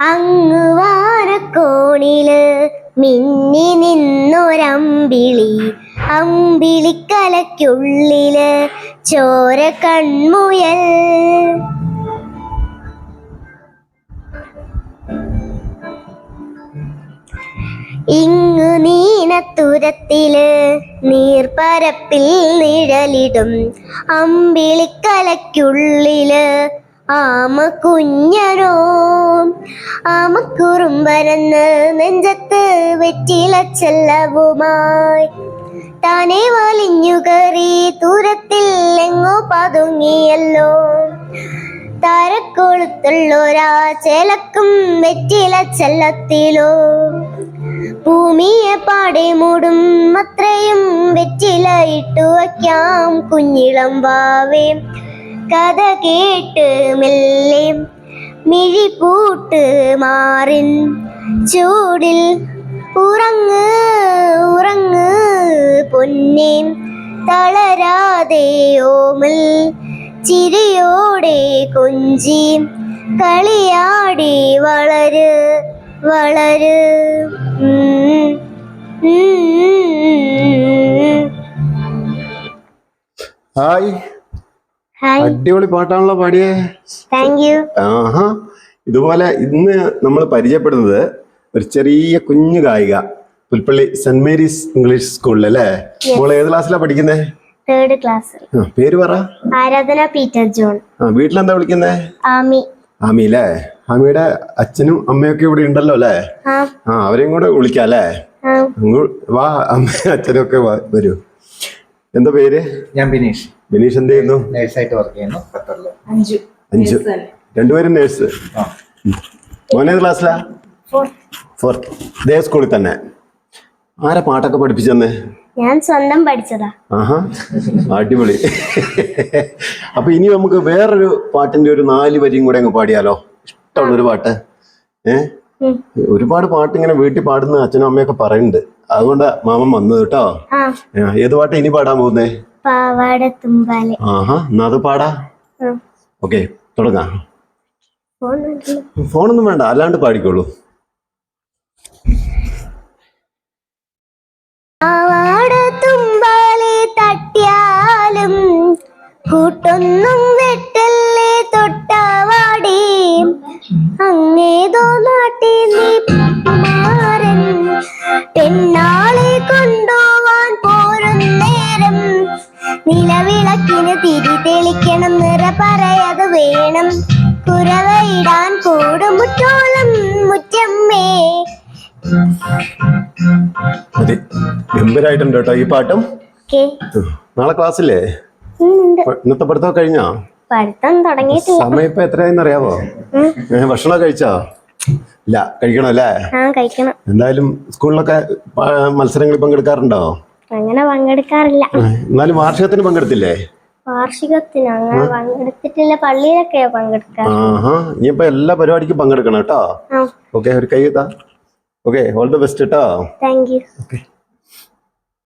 അങ്ങ് വാരക്കോണിൽ മിന്നി നിന്നൊരമ്പിളി. അമ്പിളിക്കലയ്ക്കുള്ളിൽ ചോര കൺമുയൽ. ഇങ്ങു നീനത്തുരത്തിൽ നീർപ്പരപ്പിൽ നിഴലിടും അമ്പിളിക്കലയ്ക്കുള്ളിൽ ആമ കുഞ്ഞനോ. ആമക്കുറുമ്പരന്ന് നെഞ്ചത്ത് വെറ്റില ചെല്ലവുമായി താനെ വലിഞ്ഞു കയറി ദൂരത്തിൽ എങ്ങോ പതുങ്ങിയല്ലോ. താരക്കൊളുത്തുള്ളൊരാ ചേലക്കും വെറ്റില ചെല്ലത്തിലോ ഭൂമിയെ പാടെ മൂടും അത്രയും വെച്ചിലയിട്ടു വയ്ക്കാം. കുഞ്ഞിളം വാവേ കഥ കേട്ട് മെല്ലെ. മിഴി പൂട്ട് മാറിൻ ചൂടിൽ ഉറങ്ങ് ഉറങ്ങ് പൊന്നെ. തളരാതെ ഓമൽ ചിരിയോടെ കൊഞ്ചി കളിയാടി വളര്. വളര്. ഹായ്. അടിപൊളി പാട്ടാണല്ലോ പാടിയേ. താങ്ക് യു ആഹാ. ഇതുപോലെ ഇന്ന് നമ്മൾ പരിചയപ്പെടുന്നത് ഒരു ചെറിയ കുഞ്ഞു ഗായിക പുൽപ്പള്ളി സെന്റ് മേരീസ് ഇംഗ്ലീഷ് സ്കൂളിൽ അല്ലേ? മോൾ ഏത് ക്ലാസ്സിലാണ് പഠിക്കുന്നേ? തേർഡ് ക്ലാസ് പേര് പറ. ആരാധന പീറ്റർ ജോൺ. വീട്ടിലെന്താ വിളിക്കുന്നേ? ആമി. ആമി അല്ലേ ആമിയുടെ അച്ഛനും അമ്മയൊക്കെ ഇവിടെ ഉണ്ടല്ലോ അല്ലേ? ആ. അവരെയും കൂടെ വിളിക്കാം അല്ലേ? വാ അമ്മ അച്ഛനും ഒക്കെ വരൂ. എന്താ പേര്? ഞാൻ ബിനീഷ്. ബിനീഷ് എന്ത് ചെയ്യുന്നു? നേഴ്സായിട്ട് വർക്ക് ചെയ്യുന്നു. ഖത്തറിൽ. അഞ്ചു. രണ്ടുപേരും നേഴ്സ്. ആ. മോനേത് ക്ലാസ്സിലാ. ഫോർത്ത് ഇതേ സ്കൂളിൽ തന്നെ. ആരാ പാട്ടൊക്കെ പഠിപ്പിച്ചെന്ന്? ഞാൻ സ്വന്തം പഠിച്ചതാ. ആഹാ. അടിപൊളി. അപ്പൊ ഇനി നമുക്ക് വേറൊരു പാട്ടിന്റെ ഒരു നാല് വരിയും കൂടെ അങ്ങ് പാടിയാലോ? ഇഷ്ടമുള്ളൊരു പാട്ട്. ഏ. ഒരുപാട് പാട്ട് ഇങ്ങനെ വീട്ടിൽ പാടുന്ന അച്ഛനും അമ്മയൊക്കെ പറയുന്നുണ്ട്. അതുകൊണ്ട് മാമൻ വന്നത് കേട്ടോ. ഏത് പാട്ട് ഇനി പാടാൻ പോകുന്നേ? ആഹാ എന്നാ അത് പാടാ. ഓക്കെ തുടങ്ങാം. ഫോണൊന്നും വേണ്ട അല്ലാണ്ട് പാടിക്കോളൂ. പാവാട തുമ്പാലെ തട്ടിയാലും കൂട്ടൊന്നും അങ്ങേതോ നാട്ടിൽ നീ മാരൻ പെണ്ണാളെ കൊണ്ടുപോവാൻ പോരും നേരം. നിലവിളക്കിന് തിരി തെളിക്കണം നിറ പറയത് വേണം. കുരവയിടാൻ കൂടുമുറ്റോളം മുറ്റമ്മേ. അതെ ഗംഭീരായിട്ടുണ്ട് കേട്ടോ ഈ പാട്ടും. നാളെ ക്ലാസ്സില്ലേ? ഇന്നത്തെ പഠിത്തം കഴിഞ്ഞാ? പഠിത്തം തുടങ്ങിയിട്ടില്ല. സമയം ഇപ്പൊ എത്രയായെന്ന് അറിയാവോ ഭക്ഷണം കഴിച്ചോ? ഇല്ല കഴിക്കണം അല്ലേ? ആ കഴിക്കണം. എന്തായാലും സ്കൂളിലൊക്കെ മത്സരങ്ങളിൽ പങ്കെടുക്കാറുണ്ടോ? അങ്ങനെ പങ്കെടുക്കാറില്ല. എന്നാലും വാർഷികത്തിന് പങ്കെടുത്തില്ലേ? വാർഷികത്തിന് അങ്ങനെ പങ്കെടുത്തിട്ടില്ല. പള്ളിയിലൊക്കെ പങ്കെടുക്കാറ്. ആഹാ ഇനിയിപ്പോ എല്ലാ പരിപാടിക്കും പങ്കെടുക്കണം കേട്ടോ. ഓക്കെ ഒരു കൈ ഓക്കെ ഓൾ ദി ബെസ്റ്റ് കേട്ടോ താങ്ക് യു ഓക്കെ